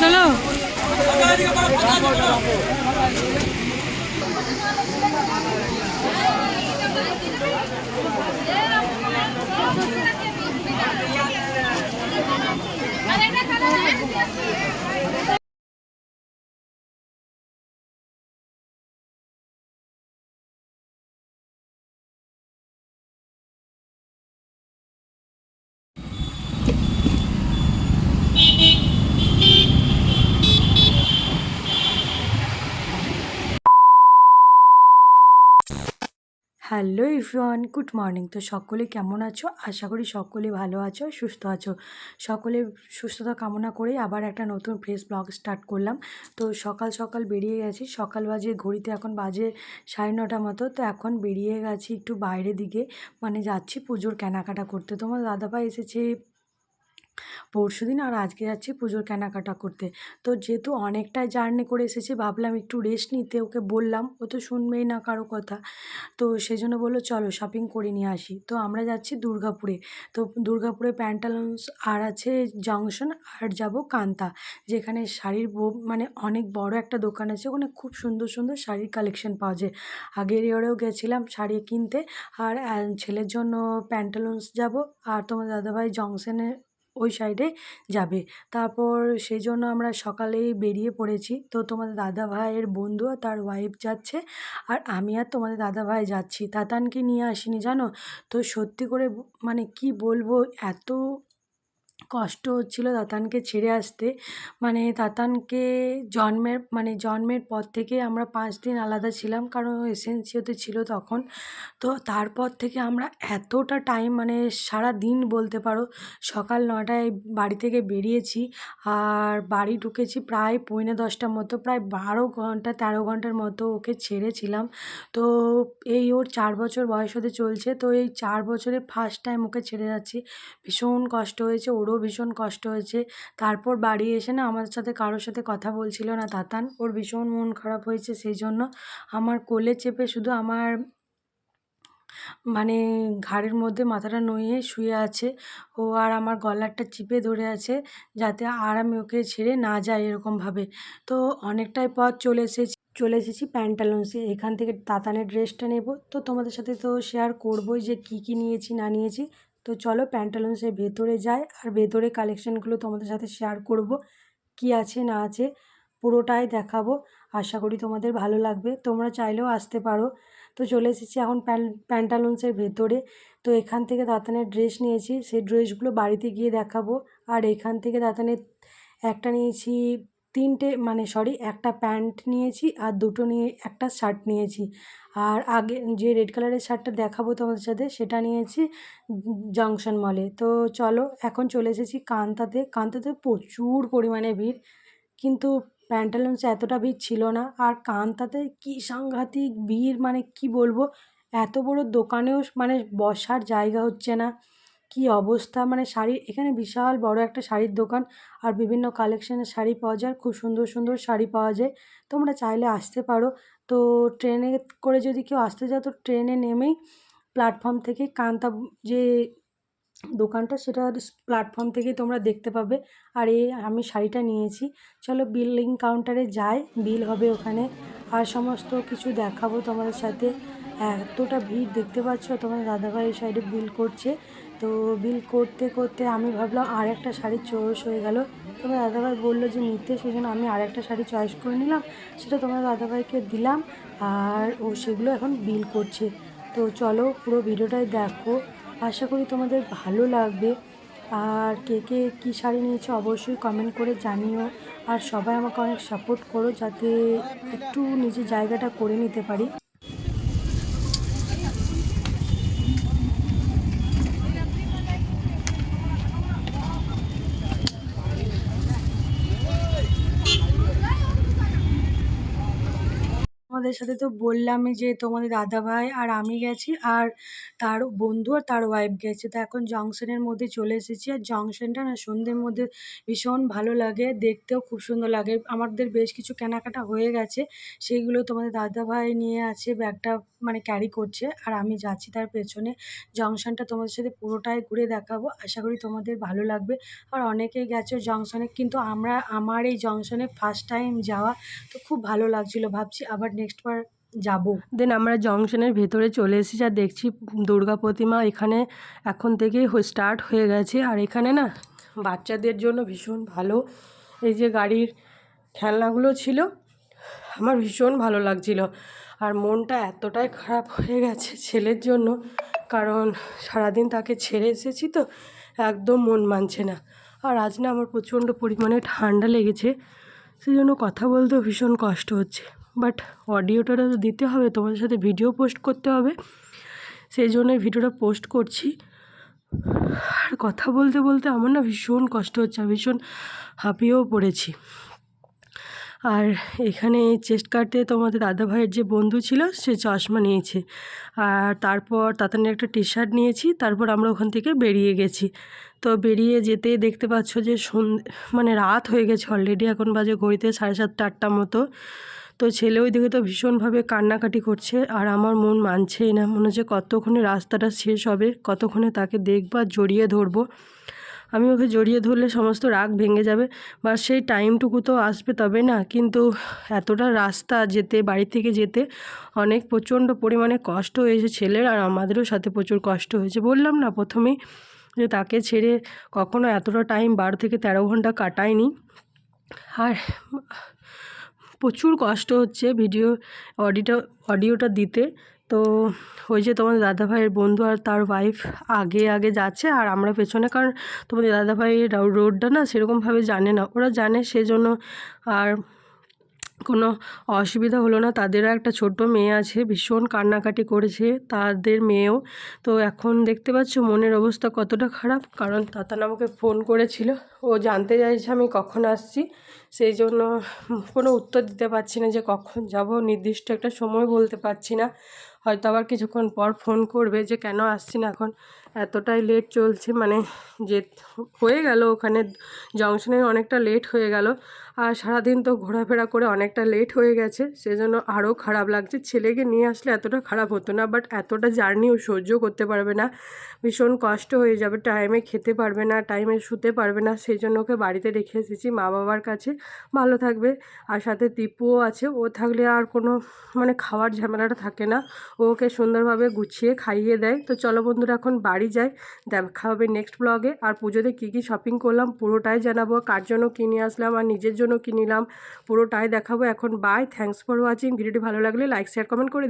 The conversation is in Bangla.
চলো। Hello everyone good morning. তো সকলে কেমন আছো? আশা করি সকলে ভালো আছো, সুস্থ আছো। সকলে সুস্থতা কামনা করে আবার একটা নতুন ফ্রেশ ব্লগ স্টার্ট করলাম। তো সকাল সকাল বেরিয়ে গেছি। সকাল বাজে, ঘড়িতে এখন বাজে সাড়ে নটা মতো। তো এখন বেরিয়ে গেছি একটু বাইরে দিকে। মানে যাচ্ছি পুজোর কেনাকাটা করতে। তোমার দাদাভাই এসেছে পরশু দিন আর আজকে যাচ্ছি পুজোর কেনাকাটা করতে। তো যেহেতু অনেকটাই জার্নি করে এসেছি, ভাবলাম একটু রেস্ট নিতে। ওকে বললাম, ও তো শুনবেই না কারও কথা। তো সেই জন্য বলল, চলো শপিং করে নিয়ে আসি। তো আমরা যাচ্ছি দুর্গাপুরে। তো দুর্গাপুরে প্যান্টালুন্স আর আছে জংশন আর যাব কান্তা, যেখানে শাড়ির মানে অনেক বড় একটা দোকান আছে। ওখানে খুব সুন্দর সুন্দর শাড়ির কালেকশন পাওয়া যায়। আগের ইয়ারেও গেছিলাম শাড়ি কিনতে। আর ছেলের জন্য প্যান্টালুন্স যাব। আর তোমার দাদাভাই জংশনে ওই সাইডে যাবে। তারপর সেই জন্য আমরা সকালেই বেরিয়ে পড়েছি। তো তোমাদের দাদা ভাইয়ের বন্ধু আর তার ওয়াইফ যাচ্ছে আর আমি আর তোমাদের দাদা ভাই যাচ্ছি। তাতানকে নিয়ে আসিনি জানো? তো সত্যি করে মানে কি বলব? এত কষ্ট হচ্ছিল তাতানকে ছেড়ে আসতে। মানে তাতানকে জন্মের মানে জন্মের পর থেকে আমরা পাঁচ দিন আলাদা ছিলাম কারণ ও এসেন্সিওতে ছিল তখন। তো তারপর থেকে আমরা এতটা টাইম মানে সারা দিন বলতে পারো, সকাল নটায় বাড়ি থেকে বেরিয়েছি আর বাড়ি ঢুকেছি প্রায় পৌনে দশটার মতো, প্রায় বারো ঘণ্টা, তেরো ঘণ্টার মতো ওকে ছেড়েছিলাম। তো এই ওর চার বছর বয়স হতে চলছে, তো এই চার বছরে ফার্স্ট টাইম ওকে ছেড়ে যাচ্ছি। ভীষণ কষ্ট হয়েছে, ওরও ভীষণ কষ্ট হয়েছে। তারপর বাড়ি এসে না আমার সাথে কারোর সাথে কথা বলছিল না তাতান। ওর ভীষণ মন খারাপ হয়েছে সেই জন্য আমার কোলে চেপে শুধু আমার মানে ঘাড়ের মধ্যে মাথাটা নইয়ে শুয়ে আছে। ও আর আমার গলারটা চিপে ধরে আছে যাতে আর আমি ওকে ছেড়ে না যায় এরকমভাবে। তো অনেকটাই পথ চলে এসেছি চলে এসেছি প্যান্টালুন্সে। এখান থেকে তাতানের ড্রেসটা নেব। তো তোমাদের সাথে তো শেয়ার করবোই যে কি কি নিয়েছি, না নিয়েছি। তো চলো প্যান্টালুন্সের ভেতরে যাই আর ভেতরে কালেকশানগুলো তোমাদের সাথে শেয়ার করব, কি আছে না আছে, পুরোটাই দেখাবো। আশা করি তোমাদের ভালো লাগবে, তোমরা চাইলেও আসতে পারো। তো চলে এসেছি এখন প্যান প্যান্টালুন্সের ভেতরে। তো এখান থেকে দাতানের ড্রেস নিয়েছি, সেই ড্রেসগুলো বাড়িতে গিয়ে দেখাবো। আর এখান থেকে দাতানের একটা নিয়েছি তিনটে মানে সরি একটা প্যান্ট নিয়েছি আর দুটো নিয়ে, একটা শার্ট নিয়েছি। আর আগে যে রেড কালারের শার্টটা দেখাবো তোমাদের সাথে, সেটা নিয়েছি জংশন মলে তো চলো, এখন চলে এসেছি কান্তাতে। কান্তাতে প্রচুর পরিমাণে ভিড়, কিন্তু প্যান্টালুন্সে এতটা ভিড় ছিল না। আর কান্তাতে কি সাংঘাতিক ভিড় মানে কি বলব? এত বড় দোকানেও মানে বসার জায়গা হচ্ছে না। কি অবস্থা? মানে শাড়ি এখানে বিশাল বড় একটা শাড়ির দোকান আর বিভিন্ন কালেকশনের শাড়ি পাওয়া যায়। খুব সুন্দর সুন্দর শাড়ি পাওয়া যায়। তোমরা চাইলে আসতে পারো। তো ট্রেনে করে যদি কেউ আসতে চাও তো ট্রেনে নেমেই প্ল্যাটফর্ম থেকে কান্তা যে দোকানটা, সেটা প্ল্যাটফর্ম থেকেই তোমরা দেখতে পাবে। আর এই আমি শাড়িটা নিয়েছি। চলো বিলিং কাউন্টারে যাই। বিল হবে ওখানে। আর সমস্ত কিছু দেখাবো তোমাদের সাথে। এতটা ভিড় দেখতে পাচ্ছ? তোমার দাদাভাই এই সাইডে বিল করছে। তো বিল করতে করতে আমি ভাবলাম আর একটা শাড়ি চয়েস হয়ে গেল। তোমার দাদাভাই বলল যে নিতে সেই জন্য আমি আর একটা শাড়ি চয়েস করে নিলাম। সেটা তোমার দাদাভাইকে দিলাম আর ও সেগুলো এখন বিল করছে। তো চলো পুরো ভিডিওটাই দেখো। আশা করি তোমাদের ভালো লাগবে। আর কে কে কী শাড়ি নিয়েছো অবশ্যই কমেন্ট করে জানিও। আর সবাই আমাকে অনেক সাপোর্ট করো যাতে একটু নিজের জায়গাটা করে নিতে পারি। তোমাদের সাথে তো বললামই যে তোমাদের দাদাভাই আর আমি গেছি আর তার বন্ধু আর তার ওয়াইফ গেছে। তো এখন জংশনের মধ্যে চলে এসেছি আর জংশনটা না সন্ধ্যের মধ্যে ভীষণ ভালো লাগে, দেখতেও খুব সুন্দর লাগে। আমাদের বেশ কিছু কেনাকাটা হয়ে গেছে, সেইগুলো তোমাদের দাদাভাই নিয়ে আছে, ব্যাগটা মানে ক্যারি করছে আর আমি যাচ্ছি তার পেছনে। জংশনটা তোমাদের সাথে পুরোটাই ঘুরে দেখাবো, আশা করি তোমাদের ভালো লাগবে। আর অনেকেই গেছে জংশনে কিন্তু আমরা, আমার এই জংশনে ফার্স্ট টাইম যাওয়া, তো খুব ভালো লাগছিল। ভাবছি আবার নেক্সট বার যাব। দেন আমরা জংশনের ভেতরে চলে এসেছি আর দেখছি দুর্গা প্রতিমা এখানে এখন থেকেই স্টার্ট হয়ে গেছে। আর এখানে না বাচ্চাদের জন্য ভীষণ ভালো। এই যে গাড়ির খেলনাগুলো ছিল, আমার ভীষণ ভালো লাগছিল। আর মনটা এতটাই খারাপ হয়ে গেছে ছেলের জন্য, কারণ সারাদিন তাকে ছেড়ে এসেছি তো, একদম মন মানছে না। আর আজ না আমার প্রচণ্ড পরিমাণে ঠান্ডা লেগেছে, সেই জন্য কথা বলতেও ভীষণ কষ্ট হচ্ছে। বাট অডিওটা তো দিতে হবে, তোমাদের সাথে ভিডিও পোস্ট করতে হবে। সেই জন্যই ভিডিওটা পোস্ট করছি। আর কথা বলতে বলতে আমার না ভীষণ কষ্ট হচ্ছে ভীষণ হাঁপিয়েও পড়েছি। আর এখানে চেস্ট কাটতে তোমাদের দাদা ভাইয়ের যে বন্ধু ছিল, সে চশমা নিয়েছে। আর তারপর তাতানের একটা টি শার্ট নিয়েছি, তারপর আমরা ওখান থেকে বেরিয়ে গেছি। তো বেরিয়ে যেতেই দেখতে পাচ্ছ যে সন্ধে মানে রাত হয়ে গেছে অলরেডি, এখন বাজে ঘড়িতে সাড়ে সাতটা আটটা মতো। তো ছেলে ওই দিকে তো ভীষণভাবে কান্নাকাটি করছে আর আমার মন মানছেই না। মনে হচ্ছে কতক্ষণে রাস্তাটা শেষ হবে, কতক্ষণে তাকে দেখব আর জড়িয়ে ধরবো। আমি ওকে জড়িয়ে ধরলে সমস্ত রাগ ভেঙে যাবে বা সেই টাইমটুকু তো আসবে তবে না, কিন্তু এতটা রাস্তা যেতে, বাড়ি থেকে যেতে অনেক প্রচণ্ড পরিমাণে কষ্ট হয়েছে ছেলের আর আমাদেরও সাথে প্রচুর কষ্ট হয়েছে। বললাম না প্রথমেই যে তাকে ছেড়ে কখনো এতটা টাইম বারো থেকে তেরো ঘণ্টা কাটায়নি আর প্রচুর কষ্ট হচ্ছে ভিডিও অডিটা, অডিওটা দিতে। তো ওই যে তোমাদের দাদাভাইয়ের বন্ধু আর তার ওয়াইফ আগে আগে যাচ্ছে আর আমরা পেছনে, কারণ তোমাদের দাদাভাইয়ের রোডটা না সেরকমভাবে জানে না। ওরা জানে সেজন্য আর কোনো অসুবিধা হলো না। তাদেরও একটা ছোট্ট মেয়ে আছে, ভীষণ কান্নাকাটি করেছে তাদের মেয়েও। তো এখন দেখতে পাচ্ছ মনের অবস্থা কতটা খারাপ, কারণ তাতান আমাকে ফোন করেছিল। ও জানতে চাইছে আমি কখন আসছি। সেই জন্য কোনো উত্তর দিতে পারছি না যে কখন যাব। নির্দিষ্ট একটা সময় বলতে পারছি না। হয়তো আবার কিছুক্ষণ পর ফোন করবে যে কেন আসছি না এখন। এতটাই লেট চলছে মানে যে হয়ে গেল ওখানে জংশনে অনেকটা লেট হয়ে গেল। আর সারাদিন তো ঘোরাফেরা করে অনেকটা লেট হয়ে গেছে। সেজন্য আরও খারাপ লাগছে। ছেলেকে নিয়ে আসলে এতটা খারাপ হতো না বাট এতটা জার্নিও সহ্য করতে পারবে না। ভীষণ কষ্ট হয়ে যাবে। টাইমে খেতে পারবে না টাইমে শুতে পারবে না। সেই জন্য ওকে বাড়িতে রেখে এসেছি মা বাবার কাছে। ভালো থাকবে। আর সাথে টিপুও আছে, ও থাকলে আর কোনো মানে খাওয়ার ঝামেলাটা থাকে না। ওকে সুন্দরভাবে গুছিয়ে খাইয়ে দেয়। তো চলো বন্ধুরা, এখন বাড়ি যাই। দেখা হবে নেক্সট ব্লগে আর পুজোতে কী কী শপিং করলাম, পুরোটাই জানাব। কার জন্য কিনে আসলাম আর নিজের জন্য কিনিলাম, পুরোটাই দেখাবো। এখন বাই থ্যাংকস ফর ওয়াচিং ভিডিওটি ভালো লাগলে লাইক শেয়ার কমেন্ট করে